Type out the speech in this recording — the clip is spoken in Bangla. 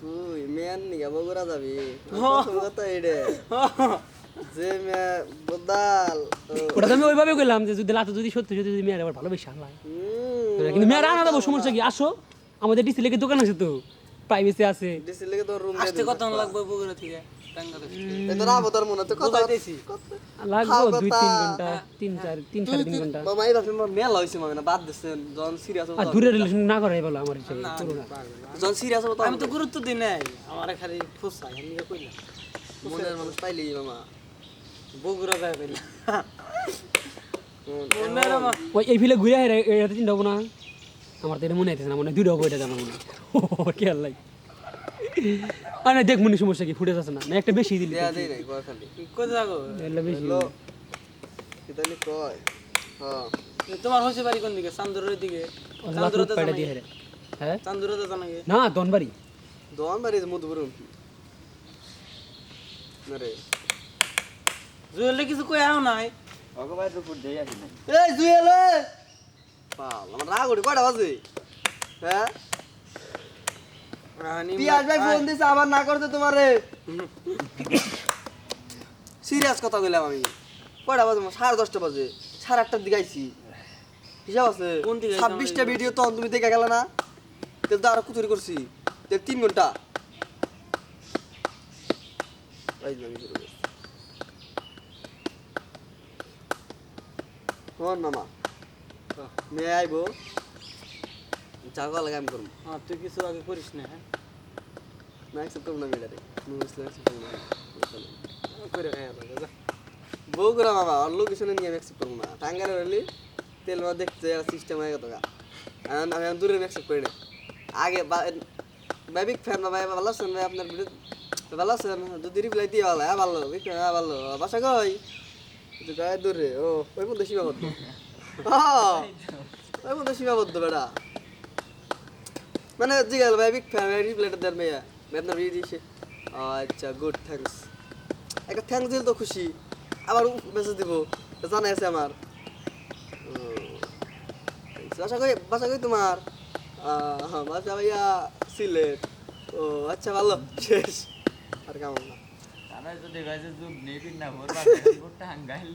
তুই মেয়ান নিগা বগুড়া যাবি? কথা এডে যে মেয়া বদাল ওটা আমি ওইভাবে কইলাম যে যদি লাতে যদি সত্যি যদি যদি মেয়ের আবার ভালোবেসে আনলাম। কিন্তু মেয়ের আনা দেবো সমস্যা কি? আসো আমাদের ডিসি লেগে দোকান আছে তো। প্রাইভেসি আছে। ডিসি লেগে তোর রুম আসতে কত লাগবে বগুড়া থেকে? মনে আমার হিসাবে না, করো না। যখন সিরিয়াস হব আমি তো গুরুত্ব দিই নাই আমার খালি ফুসাই আমি মনের মানুষ পাইলেই মামা। বগুড়া যায় কইলাম হুম, মনের আমার ওই এই ফিলে ঘুরে এটা চিন্তা হব না। আমার তো এটা মনে হইতেছে না মনে হয় দুইটা হব এটা জানা মনে হয়। কি আল্লাহ আর দেখ মনে সমস্যা কি ফুটে আছে না? না একটা বেশি দিলি দেয়া দেই নাই কয় খালি। কোথায় যাব এটা বেশি হ্যালো। কিতালি কয়? হ্যাঁ। তোমার হচ্ছে বাড়ি কোন দিকে? চান্দুরের দিকে। লাতুর পাইটা দিয়ে হ্যাঁ? চান্দুরাতে জানাগে না দনবাড়ি। দোয়ান বাড়ি মধুপুরম। না রে। জুয়েলে কিছু কই আও নাই এই জুয়েলে পাল আমার রাগ উঠে কয়টা বাজে? হ্যাঁ? পিয়াজ ভাই ফোন দিছে আবার না করতে তোমারে। সিরিয়াস কথা কইলাম আমি। কয়টা বাজে সাড়ে দশটা বাজে। সাড়ে আটটার দিকে আইছি। হিসাব আছে? ছাব্বিশটা ভিডিও তখন তুমি দেখে গেলে না? তেল তো আরও কুচুরি করছি। তেল তিন ঘণ্টা। শোন মামা। মেয়ে আইবো। জাগা লাগে আমি করব হ্যাঁ তুই কিছু আগে করিস না হ্যাঁ? না অ্যাকসেপ্ট করব না মেয়েটারে মুসলিম অ্যাকসেপ্ট করব না। করে খাই আলাদা যা। অন্য কিছু নিয়ে আমি অ্যাকসেপ্ট করব না। টাঙ্গারে হলি তেল মাছ দেখতে সিস্টেম হয়ে গেত গা। আমি আমি দূরে অ্যাকসেপ্ট করি না আগে ভাই ফ্যান ভাই ভালো আছেন ভাই আপনার ভিডিও ভালো আছেন? যদি রিপ্লাই দিয়ে ভালো হ্যাঁ ভালো হ্যাঁ ভালো বাসা কই? গায়ে দূরে। ও ওই মধ্যে সীমাবদ্ধ। হ্যাঁ, ওই মধ্যে সীমাবদ্ধ বেটা। মানে জিগাল ভাই বিগ ফ্যান ভাই রিপ্লাইটা দেন ভাইয়া ভাই আপনার দিয়েছে আচ্ছা গুড থ্যাঙ্কস একটা থ্যাঙ্কস দিল তো খুশি। আবার মেসেজ দিব। জানাই আছে আমার। বাসা কই বাসা কই তোমার? আহ, বাসা ভাইয়া সিলেট। ও আচ্ছা ভালো। শেষ। আর কেমন না। যদি গাইছে যুগ নেই না? ভোর হাঙ্গাইল।